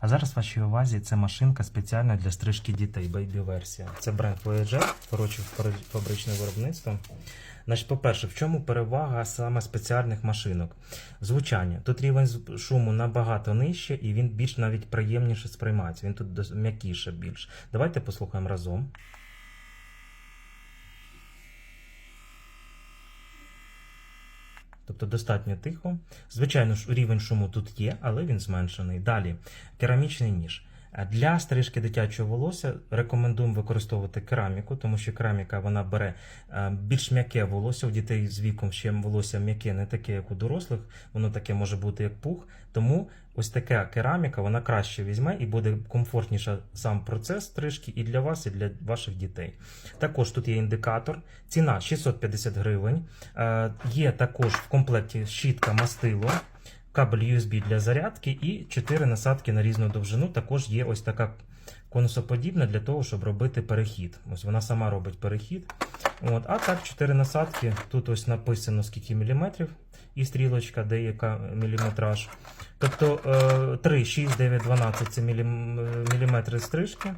А зараз в вашій увазі це машинка спеціальна для стрижки дітей, бейбі-версія. Це бренд Voyager, коротше, фабричне виробництво. Значить, по-перше, в чому перевага саме спеціальних машинок? Звучання. Тут рівень шуму набагато нижче, і він більш навіть приємніше сприймається. Він тут м'якіше більш. Давайте послухаємо разом. Тобто достатньо тихо. Звичайно ж, рівень шуму тут є, але він зменшений. Далі, керамічний ніж. Е, Для стрижки дитячого волосся рекомендуємо використовувати кераміку, тому що кераміка вона бере е, більш м'яке волосся. У дітей з віком ще волосся м'яке, не таке, як у дорослих, воно таке може бути як пух. Тому ось така кераміка вона краще візьме і буде комфортніше сам процес стрижки і для вас, і для ваших дітей. Також тут є індикатор. Ціна 650 гривень. Е, Є також в комплекті щітка мастило, кабель USB для зарядки і 4 насадки на різну довжину. Також є ось така конусоподібна для того, щоб робити перехід. Ось вона сама робить перехід. От, а так, 4 насадки. Тут ось написано скільки міліметрів і стрілочка, де яка міліметраж. Тобто е, 3, 6, 9, 12 це мілім, міліметри стрижки.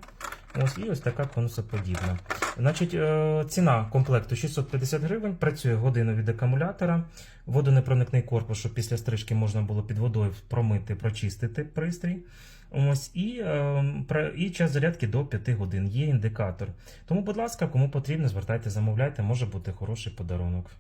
Ось і ось така конусоподібна. Значить, е, ціна комплекту 650 гривень, працює годину від акумулятора, водонепроникний корпус, щоб після стрижки можна було під водою промити, прочистити пристрій. Ось і, е, і час зарядки до 5 годин. Є індикатор. Тому, будь ласка, кому потрібно, звертайте, замовляйте, може бути хороший подарунок.